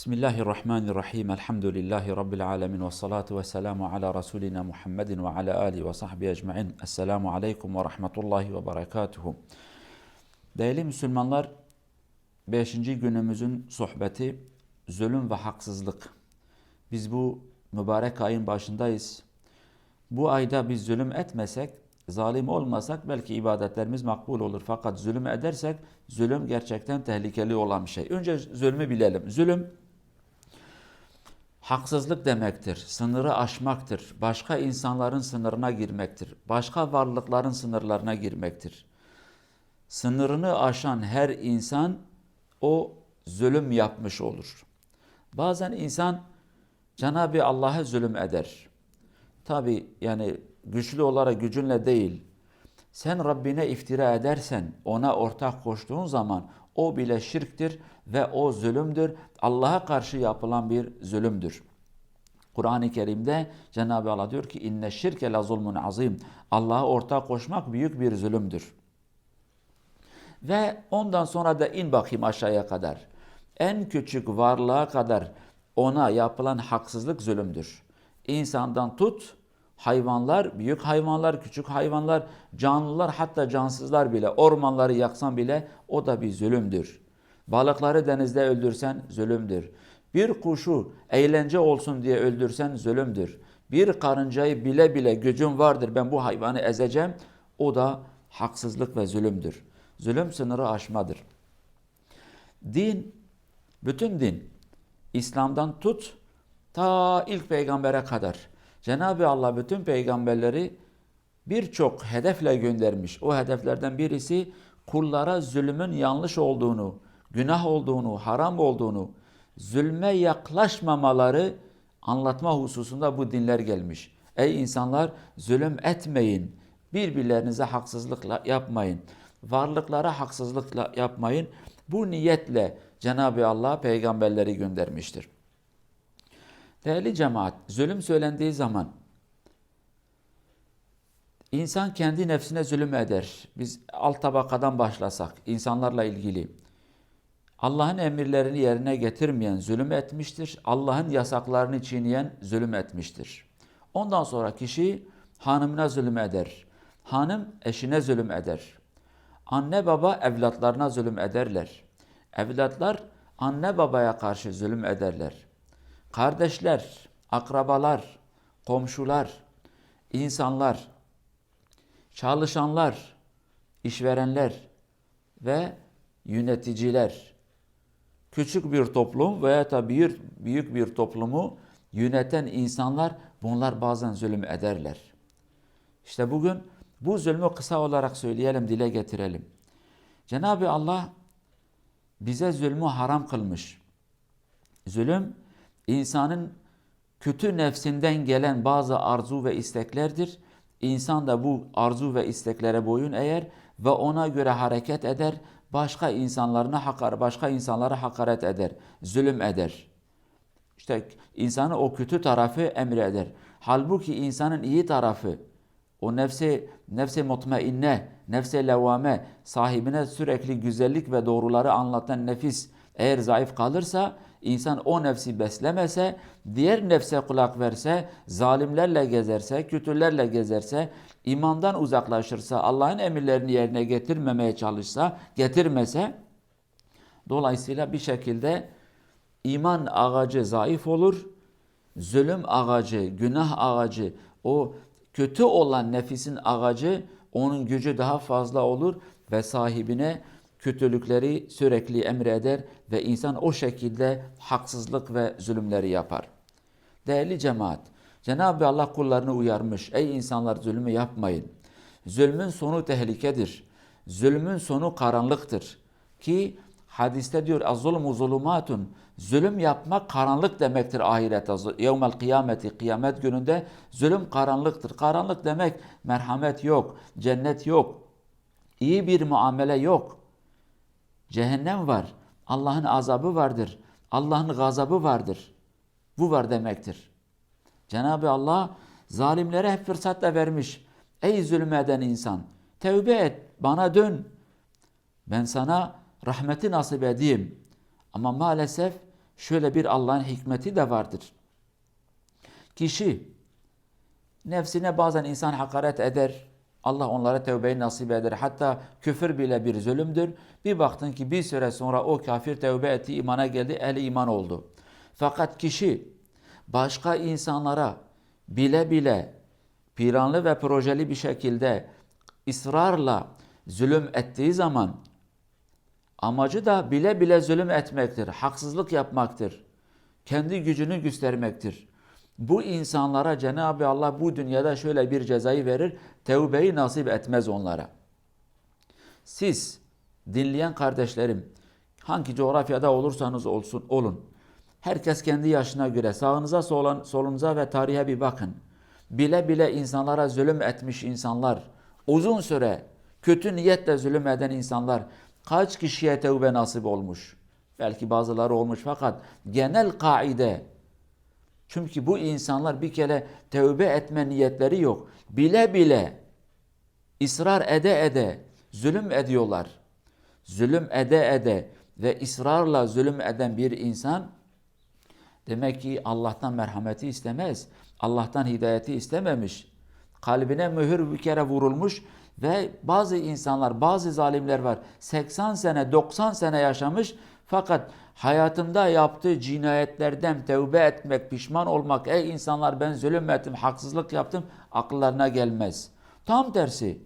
Bismillahirrahmanirrahim. Elhamdülillahi Rabbil alemin. Ve salatu ve selamu ala Resulina Muhammedin ve ala alihi ve sahbihi ecma'in. Esselamu aleyküm ve rahmetullahi ve berekatuhu. Değerli Müslümanlar, 5. günümüzün sohbeti zulüm ve haksızlık. Biz bu mübarek ayın başındayız. Bu ayda biz zulüm etmesek, zalim olmasak belki ibadetlerimiz makbul olur. Fakat zulüm edersek zulüm gerçekten tehlikeli olan bir şey. Önce zulmü bilelim. Zulüm haksızlık demektir. Sınırı aşmaktır. Başka insanların sınırına girmektir. Başka varlıkların sınırlarına girmektir. Sınırını aşan her insan o zulüm yapmış olur. Bazen insan Cenab-ı Allah'a zulüm eder. Tabi yani güçlü olarak gücünle değil. Sen Rabbine iftira edersen, ona ortak koştuğun zaman o bile şirktir ve o zulümdür. Allah'a karşı yapılan bir zulümdür. Kur'an-ı Kerim'de Cenab-ı Allah diyor ki inne şirke la zulmun azim. Allah'a ortak koşmak büyük bir zulümdür. Ve ondan sonra da in bakayım aşağıya kadar. En küçük varlığa kadar ona yapılan haksızlık zulümdür. İnsandan tut, hayvanlar, büyük hayvanlar, küçük hayvanlar, canlılar hatta cansızlar bile, ormanları yaksan bile o da bir zulümdür. Balıkları denizde öldürsen zulümdür. Bir kuşu eğlence olsun diye öldürsen zulümdür. Bir karıncayı bile bile gücüm vardır ben bu hayvanı ezeceğim o da haksızlık ve zulümdür. Zulüm sınırı aşmadır. Din, bütün din, İslam'dan tut ta ilk peygambere kadar. Cenab-ı Allah bütün peygamberleri birçok hedefle göndermiş. O hedeflerden birisi kullara zulmün yanlış olduğunu, günah olduğunu, haram olduğunu, zulme yaklaşmamaları anlatma hususunda bu dinler gelmiş. Ey insanlar zulüm etmeyin, birbirlerinize haksızlıkla yapmayın, varlıklara haksızlıkla yapmayın. Bu niyetle Cenab-ı Allah peygamberleri göndermiştir. Değerli cemaat, zulüm söylendiği zaman insan kendi nefsine zulüm eder. Biz alt tabakadan başlasak, insanlarla ilgili. Allah'ın emirlerini yerine getirmeyen zulüm etmiştir. Allah'ın yasaklarını çiğneyen zulüm etmiştir. Ondan sonra kişi hanımına zulüm eder. Hanım eşine zulüm eder. Anne baba evlatlarına zulüm ederler. Evlatlar anne babaya karşı zulüm ederler. Kardeşler, akrabalar, komşular, insanlar, çalışanlar, işverenler ve yöneticiler küçük bir toplum veya da büyük, büyük bir toplumu yöneten insanlar bunlar bazen zulüm ederler. İşte bugün bu zulmü kısa olarak söyleyelim, dile getirelim. Cenab-ı Allah bize zulmü haram kılmış. Zulüm insanın kötü nefsinden gelen bazı arzu ve isteklerdir. İnsan da bu arzu ve isteklere boyun eğer ve ona göre hareket eder, başka insanlarına hakar, başka insanlara hakaret eder, zulüm eder. İşte insanın o kötü tarafı emreder. Halbuki insanın iyi tarafı, o nefse, nefse mutmainne, nefse levame, sahibine sürekli güzellik ve doğruları anlatan nefis eğer zayıf kalırsa, insan o nefsi beslemese, diğer nefse kulak verse, zalimlerle gezerse, kötülerle gezerse, imandan uzaklaşırsa, Allah'ın emirlerini yerine getirmemeye çalışsa, getirmese, dolayısıyla bir şekilde iman ağacı zayıf olur, zulüm ağacı, günah ağacı, o kötü olan nefisin ağacı, onun gücü daha fazla olur ve sahibine kötülükleri sürekli emreder ve insan o şekilde haksızlık ve zulümleri yapar. Değerli cemaat, Cenab-ı Allah kullarını uyarmış. Ey insanlar zulmü yapmayın. Zulmün sonu tehlikedir. Zulmün sonu karanlıktır. Ki hadiste diyor az-zulmu zulumatun. Zulüm yapmak karanlık demektir ahirette. Yevmel kıyameti kıyamet gününde zulüm karanlıktır. Karanlık demek merhamet yok, cennet yok, iyi bir muamele yok. Cehennem var. Allah'ın azabı vardır. Allah'ın gazabı vardır. Bu var demektir. Cenab-ı Allah zalimlere hep fırsat da vermiş. Ey zulmeden insan tevbe et bana dön. Ben sana rahmeti nasip edeyim. Ama maalesef şöyle bir Allah'ın hikmeti de vardır. Kişi nefsine bazen insan hakaret eder. Allah onlara tevbeyi nasip eder. Hatta küfür bile bir zulümdür. Bir baktın ki bir süre sonra o kafir tevbe etti, imana geldi, ehli iman oldu. Fakat kişi başka insanlara bile bile planlı ve projeli bir şekilde ısrarla zulüm ettiği zaman amacı da bile bile zulüm etmektir, haksızlık yapmaktır, kendi gücünü göstermektir. Bu insanlara Cenab-ı Allah bu dünyada şöyle bir cezayı verir, tevbeyi nasip etmez onlara. Siz dinleyen kardeşlerim, hangi coğrafyada olursanız olsun olun, herkes kendi yaşına göre sağınıza solun, solunuza ve tarihe bir bakın. Bile bile insanlara zulüm etmiş insanlar, uzun süre kötü niyetle zulüm eden insanlar kaç kişiye tevbe nasip olmuş? Belki bazıları olmuş fakat genel kaide çünkü bu insanlar bir kere tevbe etme niyetleri yok. Bile bile ısrar ede ede zulüm ediyorlar. Zulüm ede ede ve ısrarla zulüm eden bir insan demek ki Allah'tan merhameti istemez. Allah'tan hidayeti istememiş. Kalbine mühür bir kere vurulmuş ve bazı insanlar, bazı zalimler var. 80 sene, 90 sene yaşamış fakat hayatında yaptığı cinayetlerden tevbe etmek, pişman olmak, ey insanlar ben zulüm ettim, haksızlık yaptım akıllarına gelmez. Tam tersi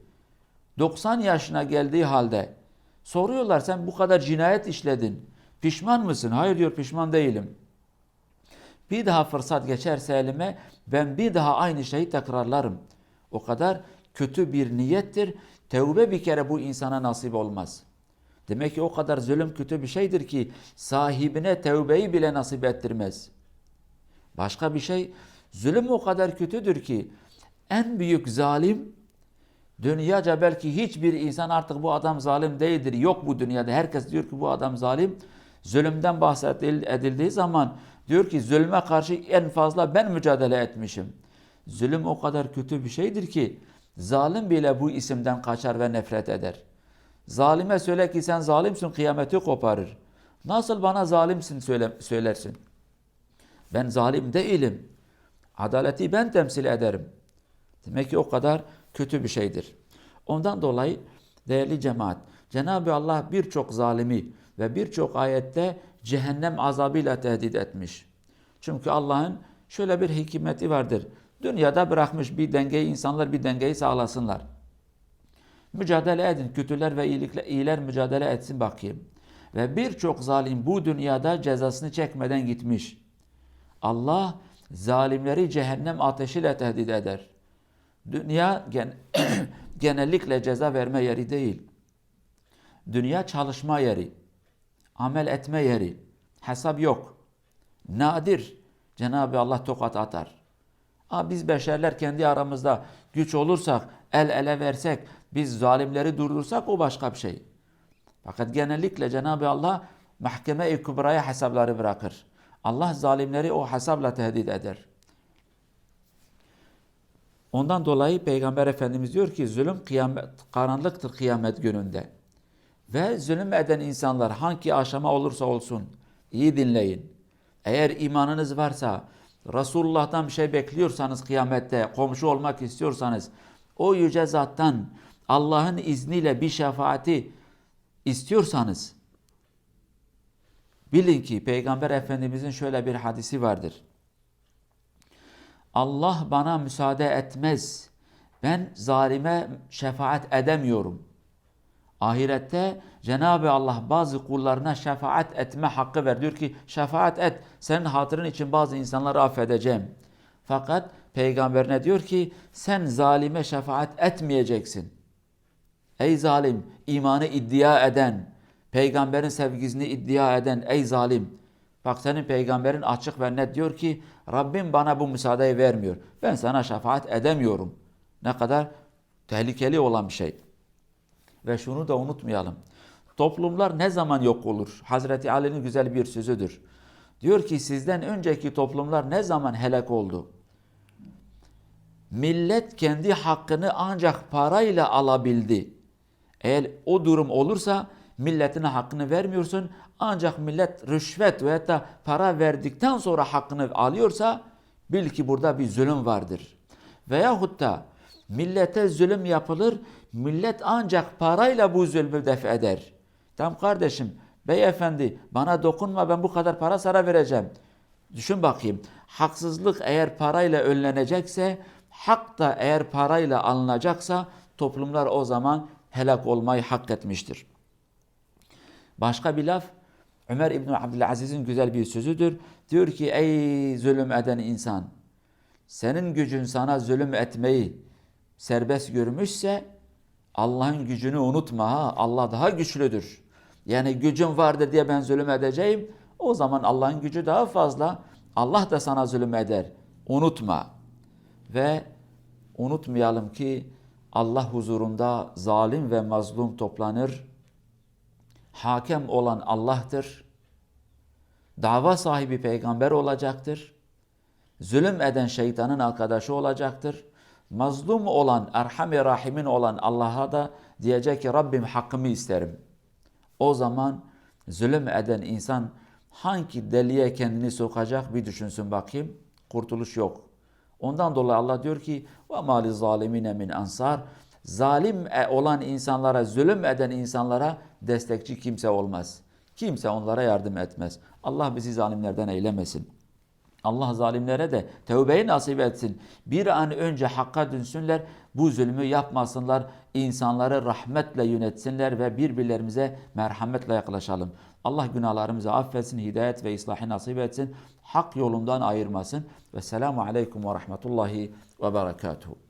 90 yaşına geldiği halde soruyorlar sen bu kadar cinayet işledin. Pişman mısın? Hayır diyor pişman değilim. Bir daha fırsat geçerse elime ben bir daha aynı şeyi tekrarlarım. O kadar kötü bir niyettir. Tevbe bir kere bu insana nasip olmaz. Demek ki o kadar zulüm kötü bir şeydir ki sahibine tevbeyi bile nasip ettirmez. Başka bir şey zulüm o kadar kötüdür ki en büyük zalim dünyaca belki hiçbir insan artık bu adam zalim değildir. Yok bu dünyada. Herkes diyor ki bu adam zalim. Zulümden bahsedildiği zaman diyor ki zulme karşı en fazla ben mücadele etmişim. Zulüm o kadar kötü bir şeydir ki zalim bile bu isimden kaçar ve nefret eder. Zalime söyle ki sen zalimsin kıyameti koparır. Nasıl bana zalimsin söyle, söylersin? Ben zalim değilim. Adaleti ben temsil ederim. Demek ki o kadar kötü bir şeydir. Ondan dolayı değerli cemaat, Cenab-ı Allah birçok zalimi ve birçok ayette cehennem azabıyla tehdit etmiş. Çünkü Allah'ın şöyle bir hikmeti vardır. Dünyada bırakmış bir dengeyi, insanlar bir dengeyi sağlasınlar. Mücadele edin. Kötüler ve iyilikler, iyiler mücadele etsin bakayım. Ve birçok zalim bu dünyada cezasını çekmeden gitmiş. Allah zalimleri cehennem ateşiyle tehdit eder. Dünya gen genellikle ceza verme yeri değil. Dünya çalışma yeri, amel etme yeri. Hesap yok. Nadir Cenab-ı Allah tokat atar. Aa, biz beşerler kendi aramızda güç olursak, el ele versek, biz zalimleri durdursak o başka bir şey. Fakat genellikle Cenab-ı Allah mahkeme-i kübraya hesapları bırakır. Allah zalimleri o hesapla tehdit eder. Ondan dolayı Peygamber Efendimiz diyor ki zulüm kıyamet, karanlıktır kıyamet gününde. Ve zulüm eden insanlar hangi aşama olursa olsun iyi dinleyin. Eğer imanınız varsa, Resulullah'tan bir şey bekliyorsanız kıyamette, komşu olmak istiyorsanız, o yüce zattan Allah'ın izniyle bir şefaati istiyorsanız, bilin ki Peygamber Efendimizin şöyle bir hadisi vardır. Allah bana müsaade etmez. Ben zalime şefaat edemiyorum. Ahirette Cenab-ı Allah bazı kullarına şefaat etme hakkı ver. Diyor ki şefaat et. Senin hatırın için bazı insanları affedeceğim. Fakat peygamberine diyor ki sen zalime şefaat etmeyeceksin. Ey zalim imanı iddia eden, peygamberin sevgisini iddia eden ey zalim. Bak senin peygamberin açık ve net diyor ki Rabbim bana bu müsaadeyi vermiyor. Ben sana şefaat edemiyorum. Ne kadar tehlikeli olan bir şey. Ve şunu da unutmayalım. Toplumlar ne zaman yok olur? Hazreti Ali'nin güzel bir sözüdür. Diyor ki sizden önceki toplumlar ne zaman helak oldu? Millet kendi hakkını ancak parayla alabildi. Eğer o durum olursa milletine hakkını vermiyorsun ancak millet rüşvet veya da para verdikten sonra hakkını alıyorsa bil ki burada bir zulüm vardır. Veyahut da millete zulüm yapılır, millet ancak parayla bu zulmü def eder. Tamam kardeşim, beyefendi bana dokunma ben bu kadar para sana vereceğim. Düşün bakayım, haksızlık eğer parayla önlenecekse, hak da eğer parayla alınacaksa toplumlar o zaman helak olmayı hak etmiştir. Başka bir laf Ömer İbni Abdülaziz'in güzel bir sözüdür. Diyor ki ey zulüm eden insan senin gücün sana zulüm etmeyi serbest görmüşse Allah'ın gücünü unutma ha. Allah daha güçlüdür. Yani gücün vardır diye ben zulüm edeceğim. O zaman Allah'ın gücü daha fazla. Allah da sana zulüm eder. Unutma. Ve unutmayalım ki Allah huzurunda zalim ve mazlum toplanır. Hakem olan Allah'tır. Dava sahibi peygamber olacaktır. Zulüm eden şeytanın arkadaşı olacaktır. Mazlum olan, Erham-i Rahim'in olan Allah'a da diyecek ki Rabbim hakkımı isterim. O zaman zulüm eden insan hangi deliğe kendini sokacak bir düşünsün bakayım. Kurtuluş yok. Ondan dolayı Allah diyor ki ve mali zalimine min ansar zalim e- olan insanlara, zulüm eden insanlara destekçi kimse olmaz. Kimse onlara yardım etmez. Allah bizi zalimlerden eylemesin. Allah zalimlere de tövbeyi nasip etsin. Bir an önce hakka dönsünler, bu zulmü yapmasınlar, insanları rahmetle yönetsinler ve birbirlerimize merhametle yaklaşalım. Allah günahlarımızı affetsin, hidayet ve ıslahı nasip etsin, hak yolundan ayırmasın. Ve selamu aleyküm ve rahmetullahi ve berekatuhu.